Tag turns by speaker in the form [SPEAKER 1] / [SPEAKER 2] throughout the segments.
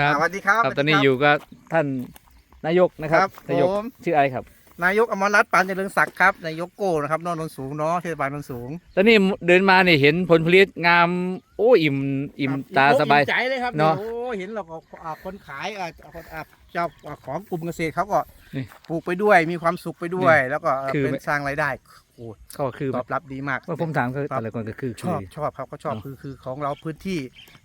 [SPEAKER 1] ครับ
[SPEAKER 2] สวัสดีครับ
[SPEAKER 1] ครับ
[SPEAKER 2] ส
[SPEAKER 1] ตอ
[SPEAKER 2] วันสดี
[SPEAKER 1] นี้
[SPEAKER 2] ครับ
[SPEAKER 1] อยู่กับท่านนายกนะครับ
[SPEAKER 2] ครับ
[SPEAKER 1] นายก
[SPEAKER 2] ผม
[SPEAKER 1] ชื่ออะไรครับ
[SPEAKER 2] นายกอมรรัตน์ปานเจริญศักดิ์ครับนายกโก้นะครับนอนนนสูงเนาะเทศบาลนนสูง
[SPEAKER 1] ตอนนี้เดินมาเนี่ยเห็นผลผลิตงามโอ้อิ่มอิ่ม
[SPEAKER 2] ครับ
[SPEAKER 1] ตาสบาย
[SPEAKER 2] อิ่มใจเลยครับ
[SPEAKER 1] เนาะ
[SPEAKER 2] โอ้เห็นเราก็อ่าคนขายอ่าคนอ่าเจ้าของกลุ่มเกษตรเขาก็
[SPEAKER 1] นี่
[SPEAKER 2] ปลูกไปด้วยมีความสุขไปด้วย แล้วก็เอ่อ
[SPEAKER 1] คือ
[SPEAKER 2] เป็นสร้างรายได้ โอ้
[SPEAKER 1] ก็คือ
[SPEAKER 2] ตอบรับดีมาก
[SPEAKER 1] เมื่อผมถามก็
[SPEAKER 2] ครับ
[SPEAKER 1] แต่ละคนก็คือ
[SPEAKER 2] ชอบ
[SPEAKER 1] คือ
[SPEAKER 2] ชอบครับเขาชอบ
[SPEAKER 1] เนอะ
[SPEAKER 2] คือคือของเราพื้นที่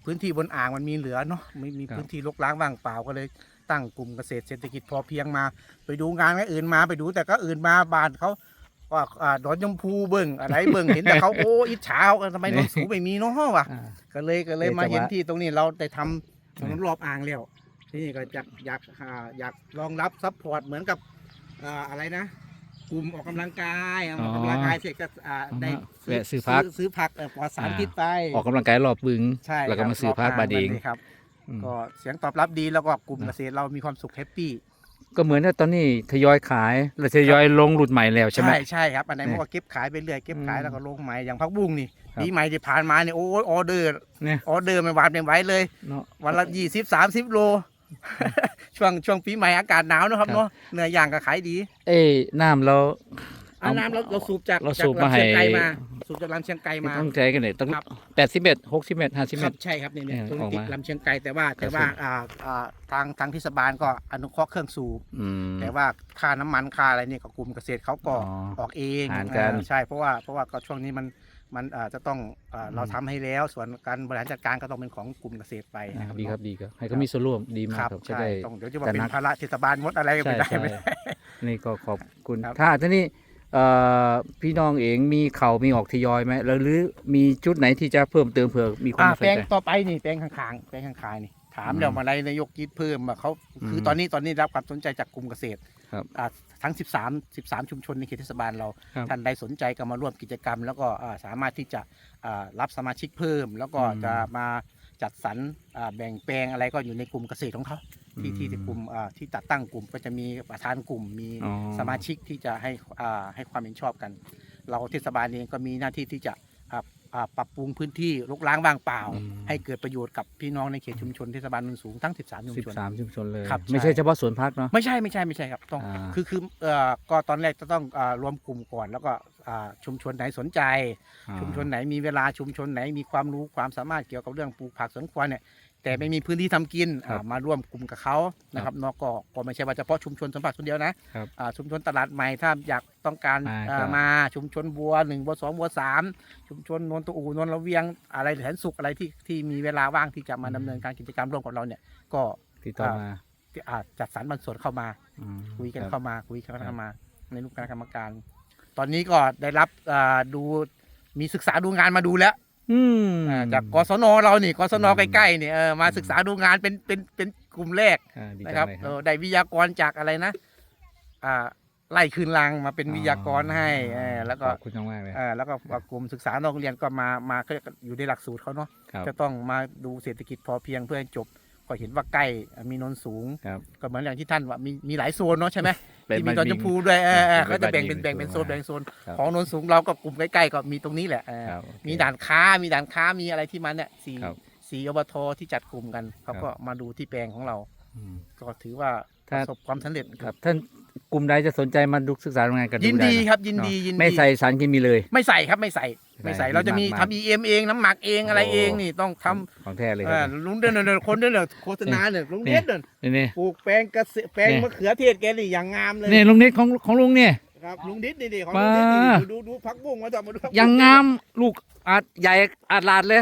[SPEAKER 2] พื้นที่บนอ่างมันมีเหลือเนาะไม่มี
[SPEAKER 1] ครับ
[SPEAKER 2] พื้นที่รกร้างว่างเปล่าก็เลยตั้งกลุ่มเกษตรเศรษฐกิจพอเพียงมา ไปดูงานก็อื่นมาไปดูแต่ก็อื่นมาบ้านเขาว่าอ่าดอนยมพูเบิ่งอะไรเบิ่งเห็นแต่เขาโอ้อิจฉาเขาทำไมนนสูงไม่มีเนาะวะ
[SPEAKER 1] อ่า
[SPEAKER 2] ก็เลยก็เลย
[SPEAKER 1] เอ๊ะ
[SPEAKER 2] มา
[SPEAKER 1] แต่ว่า
[SPEAKER 2] เห็นที่ตรงนี้เราได้ทำถน
[SPEAKER 1] อื
[SPEAKER 2] น
[SPEAKER 1] ม
[SPEAKER 2] รอบอ่างแล้วที่นี่ก็อยากอยากอ่าอยากรองรับซัพพอร์ตเหมือนกับอ่าอะไรนะ กลุ่มออกกำลังกายออกกำลังกายเสร็จก็อ่าได้
[SPEAKER 1] แวะซื้อพัก
[SPEAKER 2] ซื้อผักเอ่อปลอดสาร
[SPEAKER 1] อ่า
[SPEAKER 2] พิษไป
[SPEAKER 1] ออกกำลังกายรอบบึง
[SPEAKER 2] ใช่
[SPEAKER 1] แล้วก็
[SPEAKER 2] ครับ
[SPEAKER 1] มาซื้อพัก
[SPEAKER 2] รบ
[SPEAKER 1] บาดเอง
[SPEAKER 2] นั่นครับ
[SPEAKER 1] อืม
[SPEAKER 2] ก็เสียงตอบรับดีแล้วก็กลุ่ม
[SPEAKER 1] นะ
[SPEAKER 2] เกษตรเรามีความสุขแฮปปี้
[SPEAKER 1] ก็เหมือนว่าตอนนี้ทยอยขายแล้วทยอยลงหลุดใหม่แล้วใช่ไหม
[SPEAKER 2] ใช่ใช่ครับอันไหน
[SPEAKER 1] เนี่ย
[SPEAKER 2] มันก็เก็บขายไปเรื่อยเก็บขาย
[SPEAKER 1] อืม
[SPEAKER 2] แล้วก็ลงใหม่อย่างพักบุ้งนี่
[SPEAKER 1] ครับ
[SPEAKER 2] ปีใหม่ที่ผ่านมาเนี่ยโอ้ยออเดอร์
[SPEAKER 1] เนี่ย
[SPEAKER 2] ออเดอร์ไม่หวานไม่ไหวเลย
[SPEAKER 1] เนาะ
[SPEAKER 2] วันละยี่สิบสามสิบโล ช่วงช่วงปีใหม่อากาศหนาวนะครับ
[SPEAKER 1] ครับ
[SPEAKER 2] เนาะเนื้อย่างก็ขายดี
[SPEAKER 1] เอ้ยน้ำเรา
[SPEAKER 2] อันน้ำเราเราสูบจาก
[SPEAKER 1] เรา
[SPEAKER 2] จาก
[SPEAKER 1] สูบมา
[SPEAKER 2] ลำเชียงไกล
[SPEAKER 1] ให้
[SPEAKER 2] มา สูบจากลำเชียงไกลมา
[SPEAKER 1] ต้องใจกันเลยต้อง
[SPEAKER 2] ครับ
[SPEAKER 1] แปดสิบเอ็ดหกสิบเอ็ดห้าสิบ
[SPEAKER 2] ค
[SPEAKER 1] เอ็
[SPEAKER 2] รั
[SPEAKER 1] ด
[SPEAKER 2] บใช่ครับเนี่ยเนี่ย
[SPEAKER 1] เนี่ย
[SPEAKER 2] ตรง
[SPEAKER 1] ออก
[SPEAKER 2] ติด
[SPEAKER 1] มา
[SPEAKER 2] ลำเชียงไกลแต่ว่าแต่ว่าอ่าอ่าทางทางเทศบาลก็อนุเคราะห์เครื่องสูบ
[SPEAKER 1] อืม
[SPEAKER 2] แต่ว่าค่าน้ำมันค่าอะไรเนี่ยก็กลุ่มเกษตรเขาก็
[SPEAKER 1] อ๋อ
[SPEAKER 2] ออกเอง
[SPEAKER 1] หารกัน
[SPEAKER 2] เออใช่เพราะว่าเพราะว่าก็ช่วงนี้มัน มันอ่าจะต้องอ่า
[SPEAKER 1] อืม
[SPEAKER 2] เราทำให้แล้วส่วนการบริหารจัดการก็ต้องเป็นของกลุ่มเกษตรไป
[SPEAKER 1] อ่า
[SPEAKER 2] นะครับ
[SPEAKER 1] ดีครับดีครับให้เขามีส่วนร่วมดีมาก
[SPEAKER 2] ครับ
[SPEAKER 1] ครับจะ
[SPEAKER 2] ใช่
[SPEAKER 1] ได้
[SPEAKER 2] ต้องเดี๋ยวจะมา
[SPEAKER 1] แต่
[SPEAKER 2] เป็น
[SPEAKER 1] นัก
[SPEAKER 2] ภาระเทศบาลงดอะไรก็
[SPEAKER 1] ใช่
[SPEAKER 2] ไม่ได้
[SPEAKER 1] ใช่
[SPEAKER 2] ไม่ได้
[SPEAKER 1] นี่ก็ขอบคุณ
[SPEAKER 2] ครับ
[SPEAKER 1] ถ้าทีนี้เอ่อ พี่น้องเองมีเข่ามีออกทยอยไหมแล้วหรือมีจุดไหนที่จะเพิ่มเติมเผื่อมีคน
[SPEAKER 2] อ่า
[SPEAKER 1] มาส
[SPEAKER 2] แปล
[SPEAKER 1] น
[SPEAKER 2] ง
[SPEAKER 1] ใจ
[SPEAKER 2] ต่อไปนี่แปลงข้างๆแปลงข้างๆนี่ถาม
[SPEAKER 1] อืม
[SPEAKER 2] เดี๋ยวมาอะไรนายกคิดเพิ่มมาเขาคืออ
[SPEAKER 1] ม
[SPEAKER 2] ตอนนี้ตอนนี้รับความสนใจจากกลุ่มเกษตร
[SPEAKER 1] ครับ
[SPEAKER 2] อ่าทั้ง 13 13 ชุมชนในเขตเทศบาลเรา
[SPEAKER 1] ครับ
[SPEAKER 2] ท่านใดสนใจก็มาร่วมกิจกรรม แล้วก็อ่าสามารถที่จะอ่ารับสมาชิกเพิ่ม แล้วก็
[SPEAKER 1] อืม
[SPEAKER 2] จะมาจัดสรรอ่าแบ่งแปลงอะไรก็อยู่ในกลุ่มเกษตรของเขา ที่ที่ที่กลุ่มอ่าที่จัดตั้งกลุ่มก็จะมีประธานกลุ่มมี
[SPEAKER 1] อ๋อ
[SPEAKER 2] สมาชิกที่จะให้อ่าให้ความเห็นชอบกัน เราเทศบาลเองก็มีหน้าที่ที่จะอ่าอ่าปรับปรุงพื้นที่รกร้างว่างเปล่า
[SPEAKER 1] อืม
[SPEAKER 2] ให้เกิดประโยชน์กับพี่น้องในเขตชุมชนเทศบาลโนนสูงทั้ง 13 ชุม
[SPEAKER 1] สิบ
[SPEAKER 2] ชน
[SPEAKER 1] สามชุมชนเลย
[SPEAKER 2] ครับ
[SPEAKER 1] ไม่
[SPEAKER 2] ใช่
[SPEAKER 1] ใช่เฉพาะสวนพักเนาะ
[SPEAKER 2] ไม่ใช่ไม่ใช่ไม่ใช่ครับต้อง
[SPEAKER 1] อ่า
[SPEAKER 2] คือคือเอ่อก็ตอนแรกจะต้องอ่ารวมกลุ่มก่อน แล้วก็อ่าชุมชนไหนสนใจ
[SPEAKER 1] อ่า
[SPEAKER 2] ชุมชนไหนมีเวลาชุมชนไหนมีความรู้ความสามารถเกี่ยวกับเรื่องปลูกผักสวนครัวเนี่ย แต่ไม่มีพื้นที่ทำกินอ่ามาร่วมกลุ่มกับเขานะครับเนอกก็ก็ไม่ใช่ว่าเฉพาะชุมชนสมผักคนเดียวนะครับอ่าชุมชนตลาดใหม่ถ้าอยากต้องการ
[SPEAKER 1] มา
[SPEAKER 2] อ่า
[SPEAKER 1] ครับ
[SPEAKER 2] มาชุมชนบัวหนึ่งบัวสองบัวสามชุมชนนนตะอูนนละเวียงอะไรแสนสุขอะไรที่ที่มีเวลาว่างที่จะมาดำเนินการกิจกรรมร่วมกับเราเนี่ย ก็
[SPEAKER 1] ติดต่อมา
[SPEAKER 2] อ่าจัดสรรบรรส่วนเข้ามา
[SPEAKER 1] อืม
[SPEAKER 2] คุยกัน
[SPEAKER 1] รับ
[SPEAKER 2] เข้ามาคุยกัน
[SPEAKER 1] ครับ
[SPEAKER 2] เข้ามา ในรูปคณะกรรมการ ตอนนี้ก็ได้รับอ่าดูมีศึกษาดูงานมาดูแล้ว
[SPEAKER 1] อืม
[SPEAKER 2] อ่าจากกศนเรานี่กศน
[SPEAKER 1] อืม
[SPEAKER 2] ใกล้ๆเนี่ยเออมาศึกษาดูงานเป็นเป็นเป็นกลุ่มแรก
[SPEAKER 1] อ่าดี
[SPEAKER 2] นะ
[SPEAKER 1] จั
[SPEAKER 2] ครับ
[SPEAKER 1] งเลยค
[SPEAKER 2] เอ
[SPEAKER 1] รับ
[SPEAKER 2] อได้วิทยากรจากอะไรนะ อ่าไล่คืนลังมาเป็น
[SPEAKER 1] อ๋อ
[SPEAKER 2] วิทยากรให้เออแล้วก็
[SPEAKER 1] ขอบคุณมากๆเลย
[SPEAKER 2] เออแล้วก็กลุ่มศึกษานอกโรงเรียนก็มามาก็อยู่ในหลักสูตรเขาเนาะ
[SPEAKER 1] ครับ
[SPEAKER 2] จะต้องมาดูเศรษฐกิจพอเพียงเพื่อให้จบ ก็เห็นว่าใกล้มีนนสูง
[SPEAKER 1] ครับ
[SPEAKER 2] ก็เหมือนอย่างที่ท่านว่ามีมีหลายโซนเนาะใช่ไหม
[SPEAKER 1] เป็น
[SPEAKER 2] ที่มี
[SPEAKER 1] บ้าน
[SPEAKER 2] ตอน
[SPEAKER 1] ดิ
[SPEAKER 2] ช
[SPEAKER 1] น
[SPEAKER 2] มพูด้วยเออเออ
[SPEAKER 1] เป็น
[SPEAKER 2] เขาจะแบ่ง
[SPEAKER 1] บ้านดิ
[SPEAKER 2] เป็น
[SPEAKER 1] น
[SPEAKER 2] แบ่งเป็นโซน
[SPEAKER 1] อ่า
[SPEAKER 2] แบ่งโซน
[SPEAKER 1] ครับ
[SPEAKER 2] ของโนนสูงเราก็กลุ่มใกล้ๆก็มีตรงนี้แหละเออ
[SPEAKER 1] ครับโอเค
[SPEAKER 2] มีด่านค้ามีด่านค้ามีอะไรที่มันเนี่ยสี่
[SPEAKER 1] ครับ
[SPEAKER 2] สี่อบทที่จัดกลุ่มกันเขา
[SPEAKER 1] ครับ
[SPEAKER 2] ก็มาดูที่แปลงของเรา
[SPEAKER 1] อืม
[SPEAKER 2] ก็ถือว่าป
[SPEAKER 1] ถ้า
[SPEAKER 2] ระสบความสำเร็จ
[SPEAKER 1] ครับท่านกลุ่มใดจะสนใจมาดูศึกษาโรงงานกัน
[SPEAKER 2] ยินดี
[SPEAKER 1] ไะ
[SPEAKER 2] ครับยินดี
[SPEAKER 1] เาะ
[SPEAKER 2] ยินดี
[SPEAKER 1] ไม่ใส่สารเคมีเลย
[SPEAKER 2] ไม่ใส่ครับไม่ใส่ ไม่ใส่
[SPEAKER 1] ได้
[SPEAKER 2] เราจะมี
[SPEAKER 1] ดีมาก
[SPEAKER 2] ทำ EM เองน้ำหมักเองอะไร
[SPEAKER 1] โอ้
[SPEAKER 2] เองนี่ต้องทำ
[SPEAKER 1] ของแท้เลยค
[SPEAKER 2] เอ
[SPEAKER 1] รั
[SPEAKER 2] อบลุงเดินเดินคนเดินเดินโฆษณาเนี่ยลุง
[SPEAKER 1] นี่
[SPEAKER 2] เด็ดเดิน
[SPEAKER 1] นี่นี่
[SPEAKER 2] ปลูกแปลงเกษตรแปลง
[SPEAKER 1] นี่
[SPEAKER 2] มะเขือเทศแกนี่อย่างงามเลย
[SPEAKER 1] นี่ลุงนิดของของลุงเนี่ย
[SPEAKER 2] ครับลุงดิษนี่ดิของ
[SPEAKER 1] ว้า
[SPEAKER 2] ลุงดิษนี่ดิดูดูดูพักบุ้งมาจับมาดูพักบุ้
[SPEAKER 1] ยังงามลูกอาจใหญ่อาจลาดเลย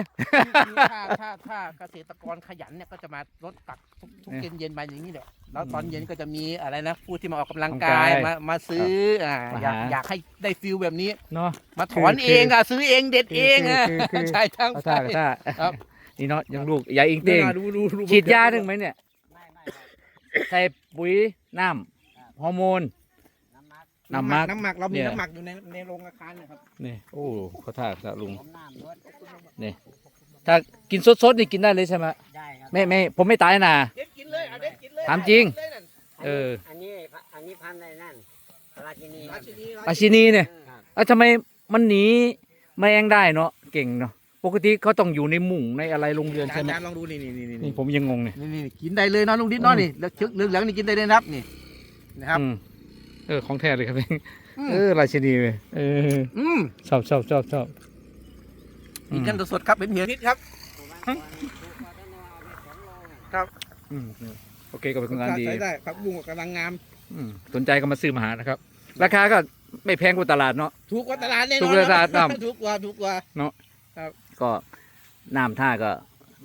[SPEAKER 2] ถ้าถ้าถ้าเกษตรกรขยันเนี่ยก็จะมาลดตักทุกทุก
[SPEAKER 1] เนี่
[SPEAKER 2] เย็
[SPEAKER 1] ย
[SPEAKER 2] นเย็นมาอย่างนี้แหละแล้วตอน
[SPEAKER 1] อืม
[SPEAKER 2] เย็นก็จะมีอะไรนะผู้ที่มาออกกำลัง
[SPEAKER 1] ออก
[SPEAKER 2] กาย
[SPEAKER 1] กำลังกาย
[SPEAKER 2] มามาซื้ออ่า
[SPEAKER 1] มา
[SPEAKER 2] อยาก
[SPEAKER 1] หา
[SPEAKER 2] อยากให้ได้ฟิลแบบนี้
[SPEAKER 1] เนาะ
[SPEAKER 2] มาถอน
[SPEAKER 1] คือ
[SPEAKER 2] เองอะซื้อเองเด็ด
[SPEAKER 1] คือ
[SPEAKER 2] เองอะ
[SPEAKER 1] คือคือ
[SPEAKER 2] ใช่ทั้ง
[SPEAKER 1] เอาท่าเอาท่า
[SPEAKER 2] ครับ
[SPEAKER 1] นี่เนาะยังลูกใหญ่อิงเต้ง
[SPEAKER 2] ดูดูดู
[SPEAKER 1] ฉีดยาหนึ่งไหมเนี่ยใส่ปุ๋ยน้ำฮอร์โมน น้ำหมัก
[SPEAKER 2] น้ำหมักเรามี
[SPEAKER 1] เนี่ย
[SPEAKER 2] น้ำหมักอยู่ในในโรงอาคารเนะครับ
[SPEAKER 1] นี่โอ้เขาท่าท่าลุงนี่ถ้ากินสดๆนี่กินได้เลยใช่ไหม
[SPEAKER 3] ได้ครับ
[SPEAKER 1] ไม่ไม่ผมไม่ตายนะ
[SPEAKER 2] เด็ดกินเลยอะเด็ดกินเลย
[SPEAKER 1] ถามจริง
[SPEAKER 2] เลยนั่น
[SPEAKER 1] เออ
[SPEAKER 3] อันนี้อันนี้พันธุ์อะไรนั่นราชินีค
[SPEAKER 2] รา
[SPEAKER 3] รับ
[SPEAKER 2] ชินี
[SPEAKER 1] อาชินีเนี่ย
[SPEAKER 3] ครับ
[SPEAKER 1] เอ้าทำไมมันหนีแมงได้เนาะเก่งเนาะปกติเขาต้องอยู่ในมุ้งในอะไรโรงเรือน
[SPEAKER 2] อา
[SPEAKER 1] ใช่ไหม
[SPEAKER 2] จารย์ลองดูนี่นี่นี่นี่
[SPEAKER 1] นี่ผมยังงงเนี่ย
[SPEAKER 2] นี่นี่กินได้เลยเนาะลุงดิษเนาะ
[SPEAKER 1] อืม
[SPEAKER 2] นี่แล้วเหลืองเหลืองๆนี่กินได้เลยนะครับนี่นะครับ
[SPEAKER 1] อืม เออของแท้เลยครับ
[SPEAKER 2] อืม
[SPEAKER 1] เออราชินีเลยเออ
[SPEAKER 2] อืม
[SPEAKER 1] ชอบชอบชอบชอบ
[SPEAKER 2] กินกันสดๆครับเป็นเหี่ยวนิดครับ
[SPEAKER 1] อืมโอเคก็เป็นงานดี
[SPEAKER 2] ใช้ได้ผักบุ้งก็กำลังงาม
[SPEAKER 1] อืมสนใจก็มาซื้อมาหานะครับ ราคาก็ไม่แพงกว่าตลาดเนาะ
[SPEAKER 2] ถูกกว่าตลาดแน่นอน
[SPEAKER 1] ถูกกว่าตลาดครับ
[SPEAKER 2] ถูกกว่าถูกกว่า
[SPEAKER 1] ก็น้ำท่าก็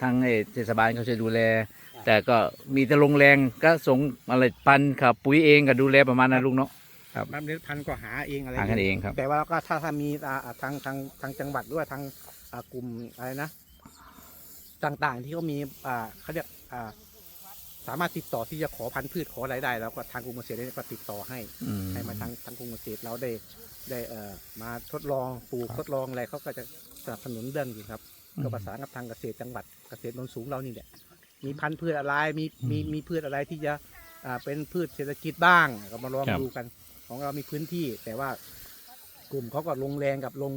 [SPEAKER 1] ทางไอ้เทศบาลเขาจะดูแล แต่ก็มีแต่ลงแรงก็ส่งอะไรพันธุ์ครับปุ๋ยเองก็ดูแลประมาณนั้นลุงเนาะ ครับ
[SPEAKER 2] น้ำเล็ดพันธุ์ก็หาเองอะไร
[SPEAKER 1] หากันเองครับ
[SPEAKER 2] แต่ว่าก็ถ้าถ้ามีอ่าอ่าทางทางทางจังหวัดหรือว่าทางอ่ากลุ่มอะไรนะ ต่างๆที่เขามีอ่าเขาเรียกอ่าสามารถติดต่อที่จะขอพันธุ์พืชขออะไรายได้ แล้วก็ทางกรุงเกษตรเนี่ยก็ติดต่อให้
[SPEAKER 1] อืม
[SPEAKER 2] ให้มาทางทางกรุงเกษตรเราได้ได้เอ่อมาทดลองปลูก
[SPEAKER 1] ครับ
[SPEAKER 2] ทดลองอะไรเขาก็จะสนับสนุนเรื่องอยู่ครับก็ประสานกับทางเกษตรจังหวัดเกษตรโนนสูงเรานี่แหละ มีพันธุ์พืชอะไรมีมีมีพืชอะไรที่จะอ่าเป็นพืชเศรษฐกิจบ้างก็มาลองดูกัน ของเรามีพื้นที่ แต่ว่ากลุ่มเขาก็ลงแรงกับลง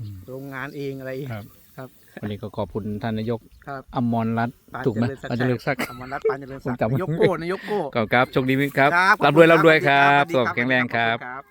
[SPEAKER 1] อืม
[SPEAKER 2] โรงงานเองอะไรเอง
[SPEAKER 1] ครับ
[SPEAKER 2] ครับ
[SPEAKER 1] วันนี้ก็ขอบคุณท่านนายก
[SPEAKER 2] ครับ
[SPEAKER 1] อมรรัตน์
[SPEAKER 2] ปาน
[SPEAKER 1] ถูกไหม
[SPEAKER 2] เจริญศักดิ์
[SPEAKER 1] ปานเจริญศักดิ์
[SPEAKER 2] อมรรัตน์ปานเจริญศัก
[SPEAKER 1] ผม
[SPEAKER 2] ดิ์
[SPEAKER 1] จำ
[SPEAKER 2] นายกโก้นายกโก้
[SPEAKER 1] ก็ครับโชคดีครับ
[SPEAKER 2] ครับขอบ
[SPEAKER 1] ร่ำร
[SPEAKER 2] คุ
[SPEAKER 1] วย
[SPEAKER 2] ณ
[SPEAKER 1] ร่ำรวยค
[SPEAKER 2] ส
[SPEAKER 1] รั
[SPEAKER 2] วั
[SPEAKER 1] บ
[SPEAKER 2] สดี
[SPEAKER 1] สุขแข็งแรงครับ
[SPEAKER 2] ขอณ